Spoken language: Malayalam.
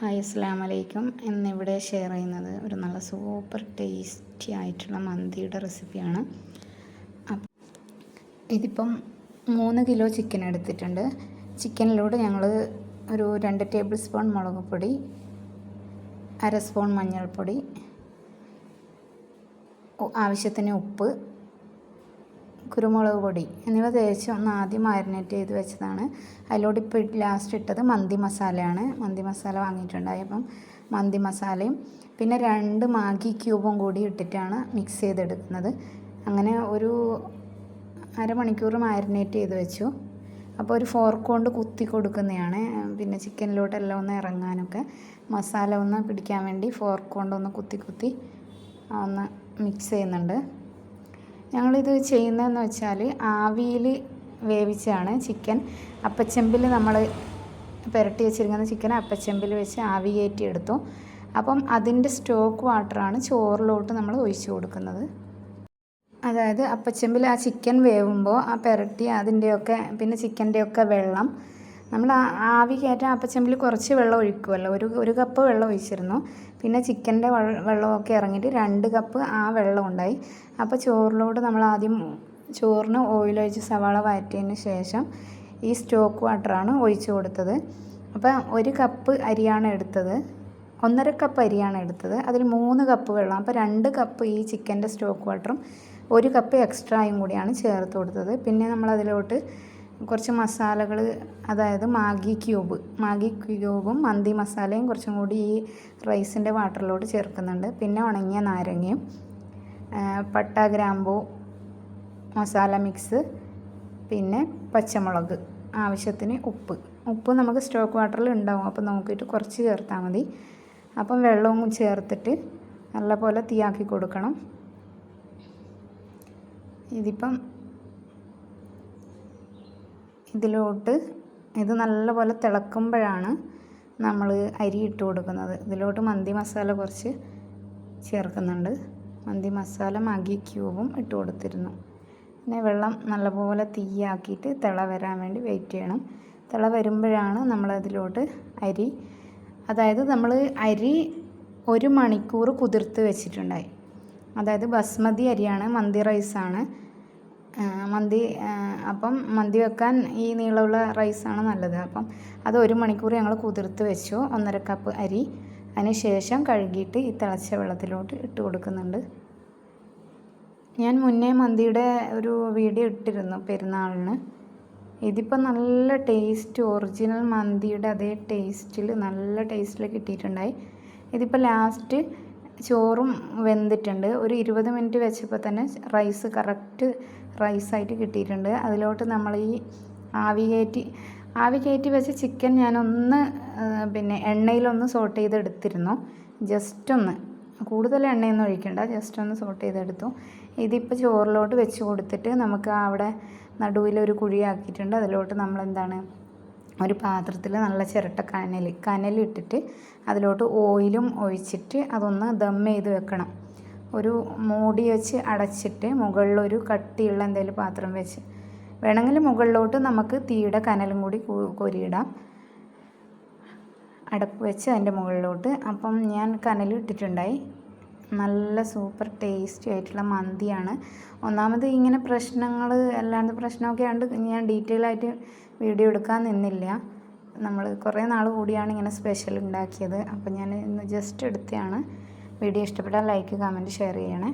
ഹായ് അസ്സാം വലൈക്കും ഇന്നിവിടെ ഷെയർ ചെയ്യുന്നത് ഒരു നല്ല സൂപ്പർ ടേസ്റ്റി ആയിട്ടുള്ള മന്തിയുടെ റെസിപ്പിയാണ് ഇതിപ്പം മൂന്ന് കിലോ ചിക്കൻ എടുത്തിട്ടുണ്ട്. ചിക്കനിലൂടെ ഞങ്ങൾ ഒരു രണ്ട് ടേബിൾ സ്പൂൺ മുളക് പൊടി അര സ്പൂൺ മഞ്ഞൾപ്പൊടി ആവശ്യത്തിന് ഉപ്പ് കുരുമുളക് പൊടി എന്നിവ തേച്ച് ഒന്ന് ആദ്യം മാരിനേറ്റ് ചെയ്ത് വെച്ചതാണ്. അതിലോട്ട് ഇപ്പോൾ ലാസ്റ്റ് ഇട്ടത് മന്തി മസാലയാണ്. മന്തി മസാല വാങ്ങിയിട്ടുണ്ടായി. അപ്പം മന്തി മസാലയും പിന്നെ രണ്ട് മാഗി ക്യൂബും കൂടി ഇട്ടിട്ടാണ് മിക്സ് ചെയ്തെടുക്കുന്നത്. അങ്ങനെ ഒരു അരമണിക്കൂർ മാരിനേറ്റ് ചെയ്ത് വെച്ചു. അപ്പോൾ ഒരു ഫോർക്ക് കൊണ്ട് കുത്തി കൊടുക്കുന്നതാണ്. പിന്നെ ചിക്കനിലോട്ടെല്ലാം ഒന്ന് ഇറങ്ങാനൊക്കെ. മസാല ഒന്ന് പിടിക്കാൻ വേണ്ടി ഫോർക്ക് കൊണ്ടൊന്ന് കുത്തി കുത്തി ഒന്ന് മിക്സ് ചെയ്യുന്നുണ്ട്. ഞങ്ങളിത് ചെയ്യുന്നതെന്ന് വെച്ചാൽ ആവിയിൽ വേവിച്ചാണ് ചിക്കൻ. അപ്പച്ചെമ്പിൽ നമ്മൾ പുരട്ടി വെച്ചിരിക്കുന്ന ചിക്കൻ അപ്പച്ചെമ്പിൽ വെച്ച് ആവി കയറ്റി എടുത്തു അപ്പം അതിന്റെ സ്റ്റോക്ക് വാട്ടറാണ് ചോറിലോട്ട് നമ്മൾ ഒഴിച്ചു കൊടുക്കുന്നത്. അതായത് അപ്പച്ചെമ്പിൽ ആ ചിക്കൻ വേവുമ്പോൾ ആ പുരട്ടി അതിന്റെയൊക്കെ പിന്നെ ചിക്കന്റെയൊക്കെ വെള്ളം നമ്മൾ ആവി കയറ്റാൻ അപ്പച്ചമ്പിൽ കുറച്ച് വെള്ളം ഒഴിക്കുമല്ലോ ഒരു ഒരു കപ്പ് വെള്ളം ഒഴിച്ചിരുന്നു. പിന്നെ ചിക്കന്റെ വെള്ളമൊക്കെ ഇറങ്ങിയിട്ട് രണ്ട് കപ്പ് ആ വെള്ളം ഉണ്ടായി. അപ്പോൾ ചോറിലോട്ട് നമ്മൾ ആദ്യം ചോറിന് ഓയിലൊഴിച്ച് സവാള വഴറ്റിയതിന് ശേഷം ഈ സ്റ്റോക്ക് വാട്ടറാണ് ഒഴിച്ചു കൊടുത്തത്. അപ്പോൾ ഒരു കപ്പ് അരിയാണ് എടുത്തത്. ഒന്നര കപ്പ് അരിയാണ് എടുത്തത്. അതിൽ മൂന്ന് കപ്പ് വെള്ളം. അപ്പോൾ രണ്ട് കപ്പ് ഈ ചിക്കന്റെ സ്റ്റോക്ക് വാട്ടറും ഒരു കപ്പ് എക്സ്ട്രായും കൂടിയാണ് ചേർത്ത് കൊടുത്തത്. പിന്നെ നമ്മൾ അതിലോട്ട് കുറച്ച് മസാലകൾ അതായത് മാഗി ക്യൂബ്. മാഗി ക്യൂബും മന്തി മസാലയും കുറച്ചും കൂടി ഈ റൈസിന്റെ വാട്ടറിലോട്ട് ചേർക്കുന്നുണ്ട്. പിന്നെ ഉണങ്ങിയ നാരങ്ങയും പട്ട ഗ്രാമ്പൂ മസാല മിക്സ് പിന്നെ പച്ചമുളക് ആവശ്യത്തിന് ഉപ്പ്. ഉപ്പ് നമുക്ക് സ്റ്റോക്ക് വാട്ടറിൽ ഉണ്ടാവും. അപ്പോൾ നോക്കിയിട്ട് കുറച്ച് ചേർത്താൽ മതി. അപ്പം വെള്ളവും ചേർത്തിട്ട് നല്ലപോലെ തീയാക്കി കൊടുക്കണം. ഇതിപ്പം ഇതിലോട്ട് ഇത് നല്ലപോലെ തിളക്കുമ്പോഴാണ് നമ്മൾ അരി ഇട്ട് കൊടുക്കുന്നത്. ഇതിലോട്ട് മന്തി മസാല കുറച്ച് ചേർക്കുന്നുണ്ട്. മന്തി മസാല മാഗി ക്യൂബും ഇട്ട് കൊടുത്തിരുന്നു. പിന്നെ വെള്ളം നല്ലപോലെ തീയാക്കിയിട്ട് തിള വരാൻ വേണ്ടി വെയിറ്റ് ചെയ്യണം. തിള വരുമ്പോഴാണ് നമ്മളതിലോട്ട് അരി അതായത് നമ്മൾ അരി ഒരു മണിക്കൂർ കുതിർത്ത് വെച്ചിട്ടുണ്ടായി. അതായത് ബസ്മതി അരിയാണ് മന്തി റൈസാണ് മന്തി അപ്പം മന്തി വെക്കാൻ ഈ നീളമുള്ള റൈസാണ് നല്ലത്. അപ്പം അത് ഒരു മണിക്കൂർ ഞങ്ങൾ കുതിർത്ത് വെച്ചു. ഒന്നര കപ്പ് അരി. അതിന് ശേഷം കഴുകിയിട്ട് ഈ തിളച്ച വെള്ളത്തിലോട്ട് ഇട്ട് കൊടുക്കുന്നുണ്ട്. ഞാൻ മുന്നേ മന്തിയുടെ ഒരു വീഡിയോ ഇട്ടിരുന്നു പെരുന്നാളിന്. ഇതിപ്പോൾ നല്ല ടേസ്റ്റ് ഒറിജിനൽ മന്തിയുടെ അതേ ടേസ്റ്റിൽ നല്ല ടേസ്റ്റിൽ കിട്ടിയിട്ടുണ്ടായി. ഇതിപ്പോൾ ലാസ്റ്റ് ചോറും വെന്തിട്ടുണ്ട്. ഒരു ഇരുപത് മിനിറ്റ് വെച്ചപ്പോൾ തന്നെ റൈസ് കറക്റ്റ് റൈസായിട്ട് കിട്ടിയിട്ടുണ്ട്. അതിലോട്ട് നമ്മൾ ഈ ആവി കയറ്റി ആവി കയറ്റി വെച്ച ചിക്കൻ ഞാനൊന്ന് പിന്നെ എണ്ണയിലൊന്ന് സോട്ട് ചെയ്തെടുത്തിരുന്നു. ജസ്റ്റ് ഒന്ന് കൂടുതൽ എണ്ണയൊന്നും ഒഴിക്കണ്ട ജസ്റ്റ് ഒന്ന് സോട്ട് ചെയ്തെടുത്തു. ഇതിപ്പോൾ ചോറിലോട്ട് വെച്ച് കൊടുത്തിട്ട് നമുക്ക് അവിടെ നടുവിൽ ഒരു കുഴിയാക്കിയിട്ടുണ്ട്. അതിലോട്ട് നമ്മൾ എന്താണ് ഒരു പാത്രത്തിൽ നല്ല ചിരട്ട കനൽ കനലിട്ടിട്ട് അതിലോട്ട് ഓയിലും ഒഴിച്ചിട്ട് അതൊന്ന് ദം ചെയ്ത് വെക്കണം. ഒരു മൂടി വെച്ച് അടച്ചിട്ട് മുകളിലൊരു കട്ടിയുള്ള എന്തെങ്കിലും പാത്രം വെച്ച്. വേണമെങ്കിൽ മുകളിലോട്ട് നമുക്ക് തീയുടെ കനലും കൂടി കോരിയിടാം. അടപ്പ് വെച്ച് അതിന്റെ മുകളിലോട്ട്. അപ്പം ഞാൻ കനൽ ഇട്ടിട്ടുണ്ടായി. നല്ല സൂപ്പർ ടേസ്റ്റി ആയിട്ടുള്ള മന്തിയാണ്. ഒന്നാമത് ഇങ്ങനെ പ്രശ്നങ്ങൾ അല്ലാണ്ട് പ്രശ്നമൊക്കെ ആണ്ട് ഞാൻ ഡീറ്റെയിൽ ആയിട്ട് വീഡിയോ എടുക്കാൻ നിന്നില്ല. നമ്മൾ കുറേ നാൾ കൂടിയാണ് ഇങ്ങനെ സ്പെഷ്യൽ ഉണ്ടാക്കിയത്. അപ്പം ഞാൻ ഇന്ന് ജസ്റ്റ് എടുത്തതാണ്. വീഡിയോ ഇഷ്ടപ്പെട്ടാൽ ലൈക്ക് കമന്റ് ഷെയർ ചെയ്യണേ.